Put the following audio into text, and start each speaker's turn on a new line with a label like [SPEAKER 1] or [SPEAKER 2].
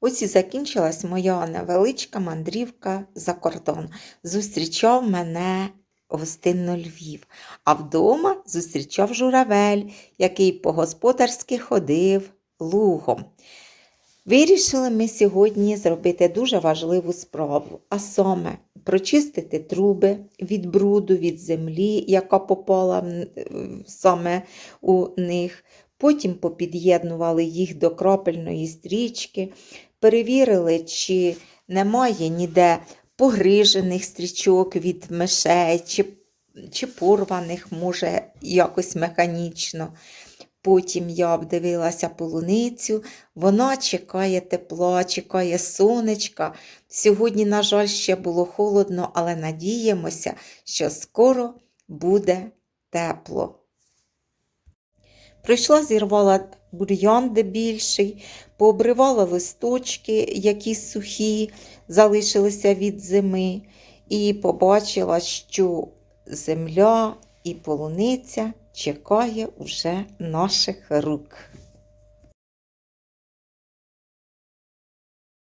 [SPEAKER 1] Ось і закінчилась моя невеличка мандрівка за кордон. Зустрічав мене гостинно Львів, а вдома зустрічав журавель, який по-господарськи ходив лугом. Вирішили ми сьогодні зробити дуже важливу справу, а саме прочистити труби від бруду, від землі, яка попала саме у них. Потім попід'єднували їх до крапельної стрічки, перевірили, чи немає ніде погрижених стрічок від мишей, чи, чи порваних, може, якось механічно. Потім я обдивилася полуницю, вона чекає тепла, чекає сонечка. Сьогодні, на жаль, ще було холодно, але надіємося, що скоро буде тепло. Прийшла, зірвала бур'ян де більший, пообривала листочки, які сухі, залишилися від зими, і побачила, що земля і полуниця чекає уже наших рук.